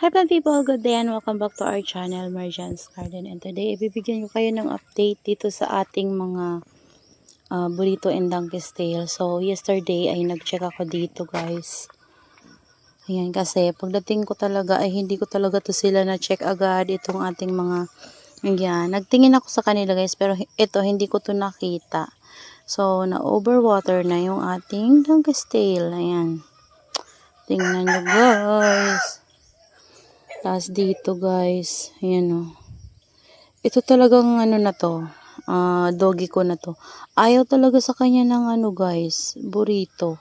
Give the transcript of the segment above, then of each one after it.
Hi plant people, good day and welcome back to our channel, Marjan's Garden. And today, ibibigyan ko kayo ng update dito sa ating mga uh, burrito and donkey's tail. So, yesterday ay nag-check ako dito guys. Ayan, kasi pagdating ko talaga ay hindi ko talaga to sila na-check agad itong ating mga Ayan, nagtingin ako sa kanila guys pero ito hindi ko to nakita. So, na-overwater na yung ating donkey's tail. Ayan. Tingnan nyo guys. Tapos dito guys, ayan o. Ito talagang ano na to, ah, doggy ko na to. Ayaw talaga sa kanya ng ano guys, burrito.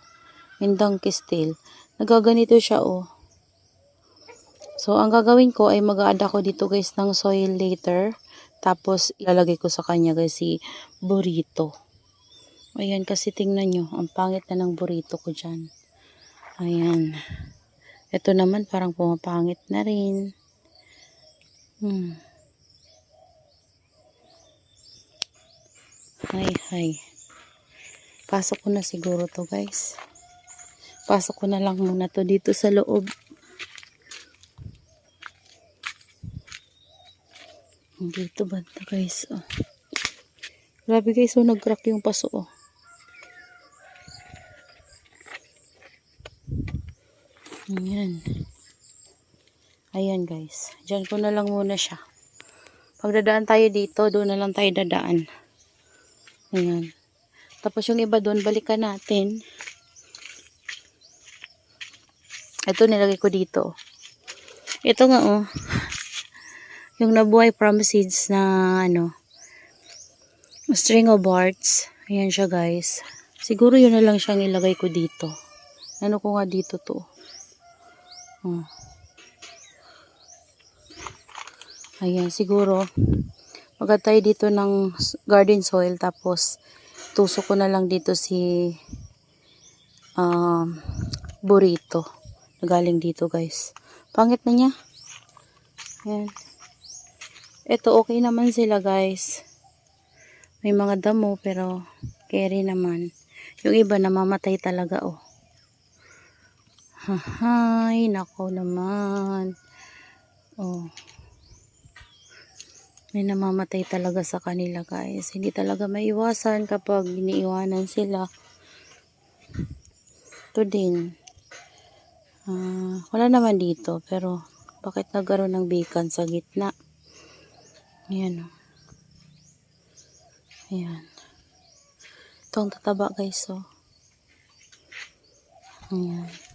Yung donkey's tail. Nagaganito siya oh. So, ang gagawin ko ay mag-add ako dito guys ng soil later. Tapos, ilalagay ko sa kanya guys si burrito. Ayan, kasi tingnan nyo, ang pangit na ng burrito ko dyan. Ayan. Ito naman parang pumapangit na rin. Hmm. Hi, hi. Pasok ko na siguro to guys. Pasok ko na lang muna to dito sa loob. Dito banda guys. Oh. Grabe guys, oh, nag-crack yung paso. Oh. Ayan. Ayan guys. Diyan ko na lang muna siya. Pagdadaan tayo dito, doon na lang tayo dadaan. Ayan. Tapos yung iba doon, balikan natin. Ito nilagay ko dito. Ito nga oh. Yung nabuhay from seeds na ano, string of hearts. Ayan siya guys. Siguro yun na lang siyang ilagay ko dito. Ano ko nga dito to. Oh. Ayan, siguro magad tayo dito ng garden soil tapos tusok ko na lang dito si um, burrito na galing dito guys. Pangit na niya. Ayan. Ito okay naman sila guys. May mga damo pero carry naman. Yung iba namamatay talaga oh. Hahay, nako naman. Oh. May namamatay talaga sa kanila guys. Hindi talaga maiwasan kapag iniiwanan sila. Ito din. Ah, wala naman dito pero bakit nagkaroon ng beacon sa gitna? Ayan. oh. Ayan. Ito ang tataba guys oh. Ayan.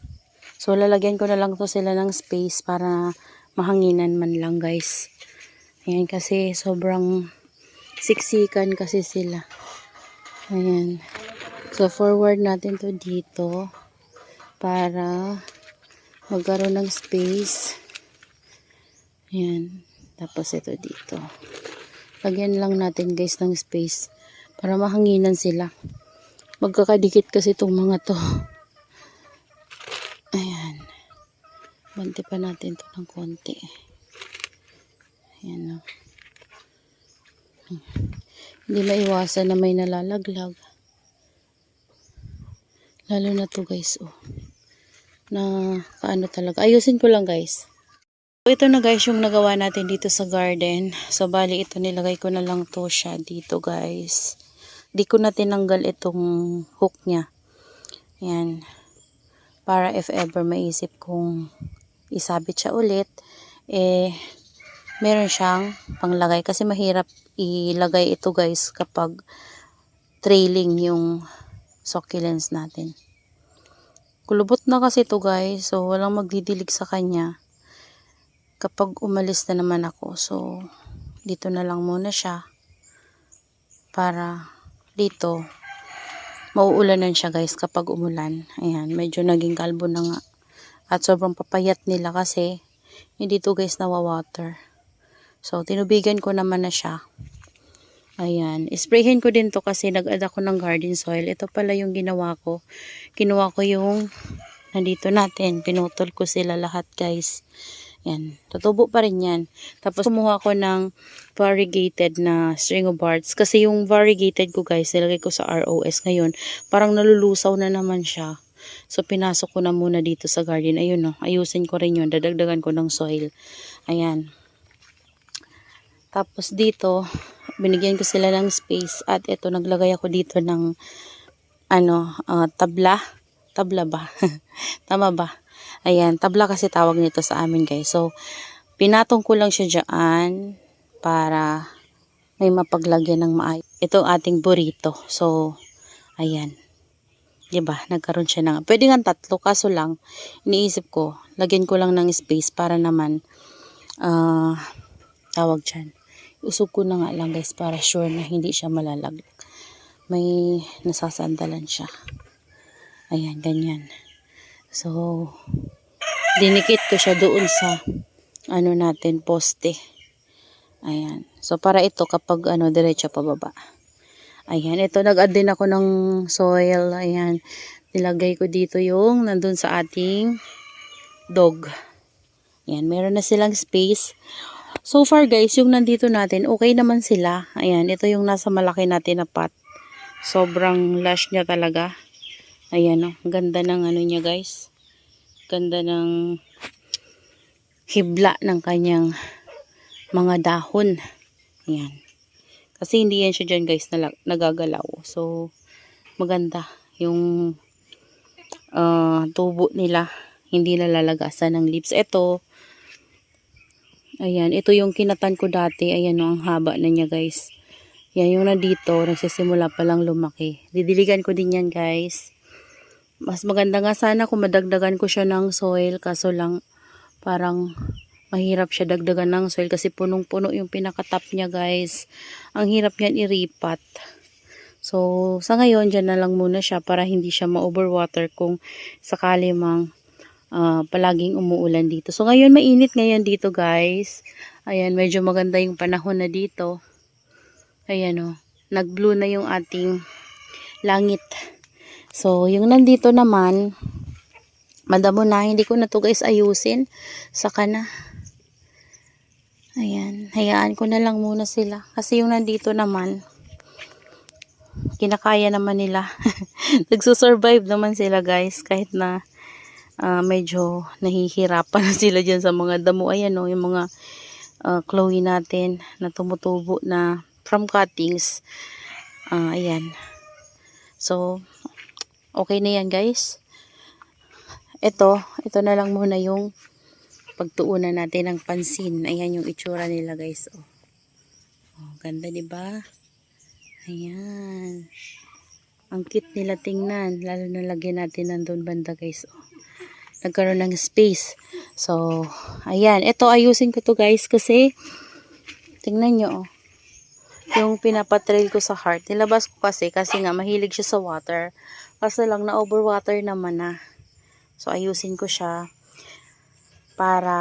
So, lalagyan ko na lang to sila ng space para mahanginan man lang guys. Ayan, kasi sobrang siksikan kasi sila. Ayan. So, forward natin to dito para magkaroon ng space. Ayan. Tapos ito dito. Lagyan lang natin guys ng space para mahanginan sila. Magkakadikit kasi itong mga to. Ayan. Banti pa natin to ng konti. Ayan o. Hindi maiwasan na may nalalaglag. Lalo na to guys oh. Na kaano talaga. Ayusin ko lang guys. Ito na guys yung nagawa natin dito sa garden. So bali ito nilagay ko na lang to siya dito guys. Di ko na tinanggal itong hook niya. Ayan para if ever maisip kong isabit siya ulit, eh, meron siyang panglagay. Kasi mahirap ilagay ito guys kapag trailing yung succulents natin. Kulubot na kasi ito guys, so walang magdidilig sa kanya kapag umalis na naman ako. So, dito na lang muna siya para dito mauulanan siya guys kapag umulan. Ayan, medyo naging kalbo na nga. At sobrang papayat nila kasi hindi to guys nawawater. So, tinubigan ko naman na siya. Ayan. Sprayhin ko din to kasi nag-add ako ng garden soil. Ito pala yung ginawa ko. Kinuha ko yung nandito natin. Pinutol ko sila lahat guys. Yan. Tutubo pa rin yan. Tapos kumuha ko ng variegated na string of hearts. Kasi yung variegated ko guys, nilagay ko sa ROS ngayon. Parang nalulusaw na naman siya. So, pinasok ko na muna dito sa garden. Ayun, no. Ayusin ko rin yun. Dadagdagan ko ng soil. Ayan. Tapos dito, binigyan ko sila ng space. At ito, naglagay ako dito ng, ano, ah, tabla. Tabla ba? Tama ba? Ayan, tabla kasi tawag nito sa amin, guys. So, pinatong ko lang siya dyan para may mapaglagyan ng maayos. Ito ating burrito. So, ayan. 'Di ba Nagkaroon siya ng, pwede nga tatlo, kaso lang, iniisip ko, lagyan ko lang ng space para naman, ah, tawag dyan. Usog ko na nga lang guys para sure na hindi siya malalaglag. May nasasandalan siya. Ayan, ganyan. So, dinikit ko siya doon sa, ano natin, poste. Ayan. So, para ito kapag ano, diretso pababa. Ayan. Ito, nag-add din ako ng soil. Ayan. Nilagay ko dito yung nandun sa ating dog. Ayan. Meron na silang space. So far guys, yung nandito natin, okay naman sila. Ayan. Ito yung nasa malaki natin na pot. Sobrang lush niya talaga. Ayan o. Ganda ng ano niya guys. Ganda ng hibla ng kanyang mga dahon. Ayan. Kasi hindi yan siya dyan guys na nagagalaw. So, maganda. Yung ah, tubo nila, hindi nalalagasan ng leaves. Ito, ayan, ito yung kinatan ko dati. Ayan o, ang haba na niya guys. Yan yung nandito, nagsisimula pa lang lumaki. Didiligan ko din yan guys. Mas maganda nga sana kung madagdagan ko siya ng soil. Kaso lang, parang mahirap siya dagdagan ng soil kasi punong-puno yung pinakatap niya guys. Ang hirap niyan iripat. So, sa ngayon, dyan na lang muna siya para hindi siya ma-overwater kung sakali mang ah, palaging umuulan dito. So, ngayon, mainit ngayon dito guys. Ayan, medyo maganda yung panahon na dito. Ayan o, nag-blue na yung ating langit. So, yung nandito naman, madamo na, hindi ko na to guys ayusin. Saka na. Ayan, hayaan ko na lang muna sila. Kasi yung nandito naman, kinakaya naman nila. Nagsusurvive naman sila guys, kahit na ah, medyo nahihirapan na sila dyan sa mga damo. Ayan o, yung mga uh, Chloe natin na tumutubo na from cuttings. Ah, ayan. So, okay na yan guys. Ito, ito na lang muna yung pagtuunan natin ng pansin. Ayan yung itsura nila guys. Oh, oh ganda ba? Ayan. Ang cute nila tingnan. Lalo na lagyan natin nandun banda guys. Oh. Nagkaroon ng space. So, ayan. Ito ayusin ko to guys kasi tingnan nyo oh. Yung pinapatrail ko sa heart. Nilabas ko kasi kasi nga mahilig siya sa water. Kaso lang na overwater naman na. So, ayusin ko siya para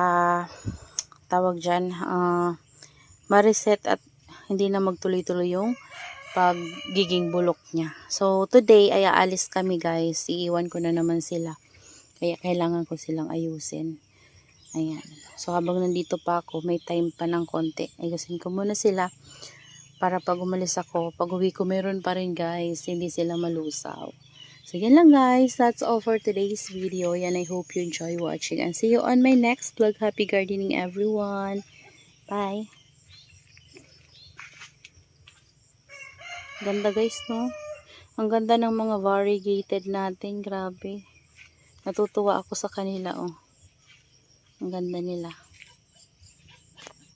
tawag dyan uh, ma-reset at hindi na magtuloy-tuloy yung pagiging bulok niya. So, today ay aalis kami guys. Iiwan ko na naman sila. Kaya kailangan ko silang ayusin. Ayan. So, habang nandito pa ako, may time pa ng konti. Ayusin ko muna sila para pag umalis ako, pag uwi ko meron pa rin guys. Hindi sila malusaw. So, yan lang guys. That's all for today's video. And I hope you enjoy watching. And see you on my next vlog. Happy gardening everyone. Bye. Ganda guys, no? Ang ganda ng mga variegated natin. Grabe. Natutuwa ako sa kanila, oh. Ang ganda nila.